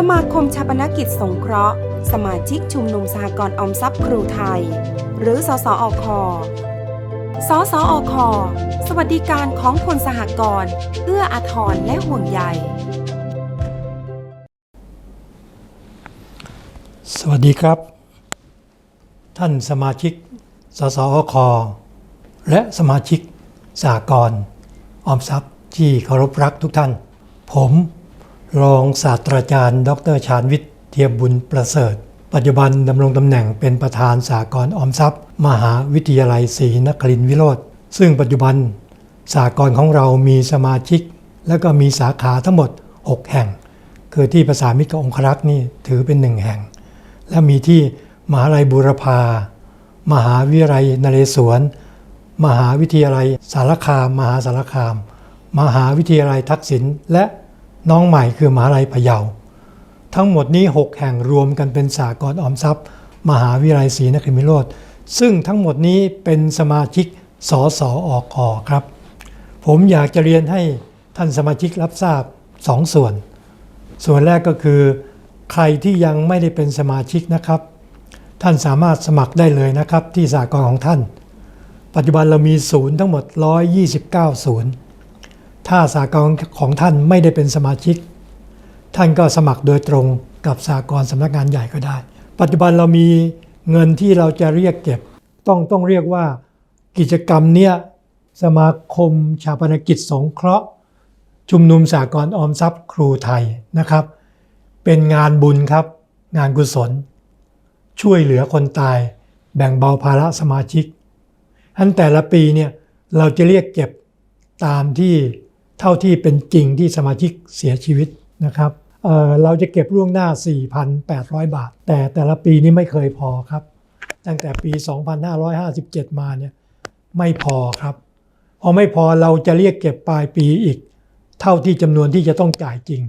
สมาคมชาปนกิจสงเคราะห์ สมาชิกชุมนุมสหกรณ์ออมทรัพย์ครูไทย หรือสสอคสสอค สวัสดิการของคนสหกรณ์เอื้ออาทรและห่วงใย สวัสดีครับ ท่านสมาชิก สสอค และสมาชิกสากรณ์ออมทรัพย์ที่เคารพรักทุกท่าน ผม รองศาสตราจารย์ ดรชาญวิทย์เทียบุญประเสริฐ ปัจจุบันดำรงตำแหน่งเป็นประธานสากรออมทรัพย์ มหาวิทยาลัยศรีนครินทร์วิโรธซึ่งปัจจุบันสากรของเรามีสมาชิก และก็มีสาขาทั้งหมด 6 แห่ง คือที่ภาษามิตรกับองครักษ์นี่ถือเป็นหนึ่งแห่ง และมีที่มหาลัยบูรพา มหาวิทยาลัยนเรศวร มหาวิทยาลัยสารคาม มหาสารคาม มหาวิทยาลัยทักษิณและ น้องใหม่คือมหาลัยพะเยา ทั้งหมดนี้ 6 แห่งรวมกันเป็นสากลออมทรัพย์ มหาวิทยาลัยศรีนครินทร์วิโรธซึ่งทั้งหมดนี้เป็นสมาชิกสสอคครับ ผมอยากจะเรียนให้ท่านสมาชิกรับทราบ2ส่วน ส่วนแรกก็คือ ใครที่ยังไม่ได้เป็นสมาชิกนะครับ ท่านสามารถสมัครได้เลยนะครับที่สากลของท่าน ปัจจุบันเรามีศูนย์ทั้งหมด 129 ศูนย์ ถ้าสากลของท่านไม่ได้เป็นสมาชิก ท่านก็สมัครโดยตรงกับสากลสำนักงานใหญ่ก็ได้ ปัจจุบันเรามีเงินที่เราจะเรียกเก็บ ต้องต้องเรียกว่ากิจกรรมเนี้ยสมาคมชาปนกิจสงเคราะห์ ชุมนุมสากลออมทรัพย์ครูไทยนะครับ เป็นงานบุญครับ งานกุศล ช่วยเหลือคนตาย แบ่งเบาภาระสมาชิกอันแต่ละปีเนี่ยเราจะเรียกเก็บตามที่ ท่าที่เป็นจริงที่สมาชิกเสียชีวิตนะครับเเราจะเก็บล่วงหน้า 4,800 บาท แต่แต่ละปีนี้ไม่เคยพอครับ ตั้งแต่ปี 2557 มาเนี่ยไม่พอครับพอไม่พอเราจะเรียกเก็บปลายปีอีก เท่าที่จำนวนที่จะต้องจ่ายจริง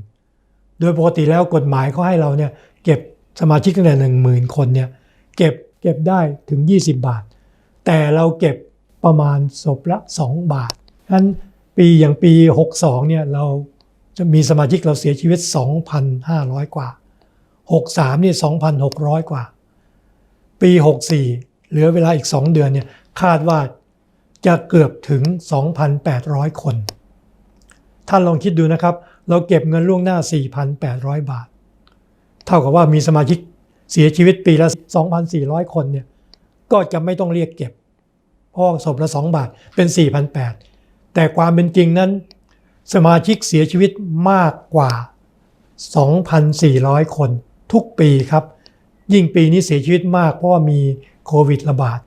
โดยปกติแล้วกฎหมายเขาให้เราเนี่ยเก็บสมาชิกตั้งแต่หนึ่งหมื่นคนเนี่ยเก็บเก็บได้ถึง 20 บาท แต่เราเก็บประมาณศพละ 2 บาทฉะนั้น ปีอย่างปี 62เนี่ยเราจะมีสมาชิกเราเสียชีวิต 2,500 กว่า 63นี่2,600 กว่า ปี 64 เหลือเวลาอีก 2 เดือนเนี่ยคาดว่าจะเกือบถึง 2,800 คน ท่านลองคิดดูนะครับ เราเก็บเงินล่วงหน้า 4,800 บาท เท่ากับว่ามีสมาชิกเสียชีวิตปีละ 2,400 คนเนี่ยก็จะไม่ต้องเรียกเก็บเพราะศพละ 2 บาทเป็น 4,800 แต่ความเป็นจริงนั้น สมาชิกเสียชีวิตมากกว่า 2,400 คนทุกปีครับ ยิ่งปีนี้เสียชีวิตมากเพราะว่ามีโควิดระบาด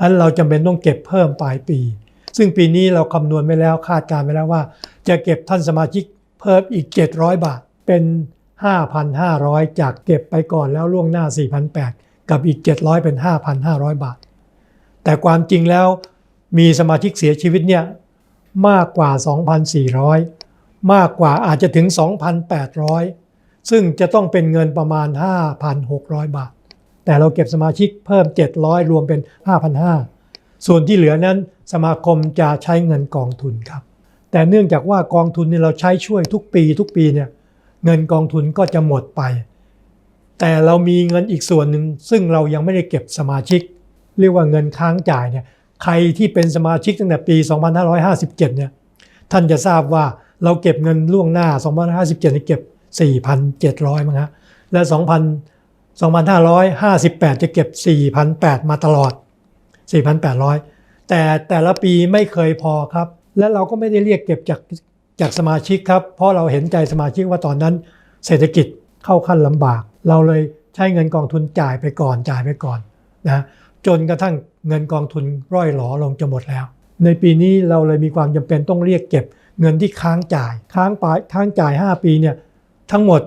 อันเราจำเป็นต้องเก็บเพิ่มปลายปี ซึ่งปีนี้เราคำนวณไว้แล้วคาดการณ์ไว้แล้วว่า จะเก็บท่านสมาชิกเพิ่มอีก 700 บาทเป็น 5,500 จากเก็บไปก่อนแล้วล่วงหน้า 4,800 กับอีก 700 เป็น 5,500 บาท แต่ความจริงแล้วมีสมาชิกเสียชีวิตเนี่ย มากกว่า 2,400 มากกว่าอาจจะถึง 2,800 ซึ่งจะต้องเป็นเงินประมาณ 5,600 บาท แต่เราเก็บสมาชิกเพิ่ม 700 รวมเป็น 5,500 ส่วนที่เหลือนั้นสมาคมจะใช้เงินกองทุนครับ แต่เนื่องจากว่ากองทุนเนี่ยเราใช้ช่วยทุกปีทุกปีเนี่ยเงินกองทุนก็จะหมดไป แต่เรามีเงินอีกส่วนหนึ่งซึ่งเรายังไม่ได้เก็บสมาชิก เรียกว่าเงินค้างจ่ายเนี่ย ใครที่เป็นสมาชิกตั้งแต่ปี 2557 เนี่ย ท่านจะทราบว่าเราเก็บเงินล่วงหน้า 2557เนี่ยเก็บ 4,700 มั้งฮะ และ 2,000 2,558 จะเก็บ 4,800 มาตลอด 4,800 แต่แต่ละปีไม่เคยพอครับ และเราก็ไม่ได้เรียกเก็บจากจากสมาชิกครับ เพราะเราเห็นใจสมาชิกว่าตอนนั้นเศรษฐกิจเข้าขั้นลำบาก เราเลยใช้เงินกองทุนจ่ายไปก่อนจ่ายไปก่อน นะจนกระทั่งเงินกองทุนร่อยหลอลงจะหมดแล้ว ในปีนี้เราเลยมีความจำเป็นต้องเรียกเก็บ เงินที่ค้างจ่าย ค้างปลายค้างจ่าย 5 ปีเนี่ยทั้งหมด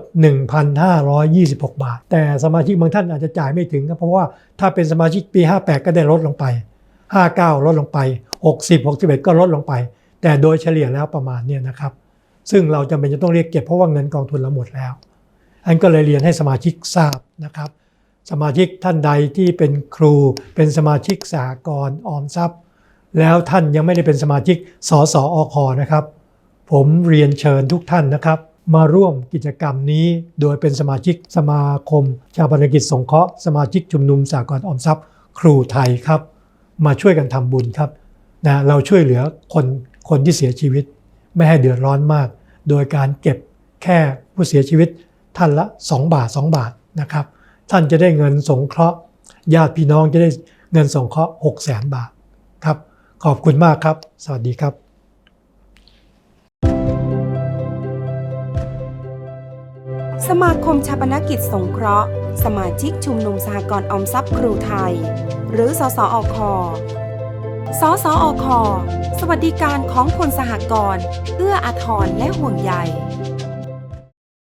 1,526 บาท แต่สมาชิกบางท่านอาจจะจ่ายไม่ถึงครับเพราะว่าถ้าเป็นสมาชิกปี 58 ก็ได้ลดลงไป 59 ลดลงไป 60 61 ก็ลดลงไป แต่โดยเฉลี่ยแล้วประมาณเนี้นะครับ ซึ่งเราจำเป็นจะต้องเรียกเก็บเพราะว่าเงินกองทุนเราหมดแล้ว อันก็เลยเรียนให้สมาชิกทราบนะครับ สมาชิกท่านใดที่เป็นครูเป็นสมาชิกสหกรณ์ออมทรัพย์ แล้วท่านยังไม่ได้เป็นสมาชิกสสอคอนะครับ ผมเรียนเชิญทุกท่านนะครับ มาร่วมกิจกรรมนี้โดยเป็นสมาชิกสมาคม ชาปนกิจสงเคราะห์สมาชิกชุมนุมสากลออมทรัพย์ ครูไทยครับ มาช่วยกันทำบุญครับนะเราช่วยเหลือคนคนที่เสียชีวิต ไม่ให้เดือดร้อนมาก โดยการเก็บแค่ผู้เสียชีวิตท่านละ 2 บาท 2 บาทนะครับ ท่านจะได้เงินสงเคราะห์ญาติพี่น้องจะได้เงินสงเคราะห์6 0แสนบาทครับ ขอบคุณมากครับ สวัสดีครับสมาคมชาปนกิจสงเคราะห์ สมาชิกชุมนุมสหกรณ์ออมทรัพย์ครูไทย หรือสสอคสสอค สวัสดิการของคนสหกรณ์เอื้ออาทรและห่วงใย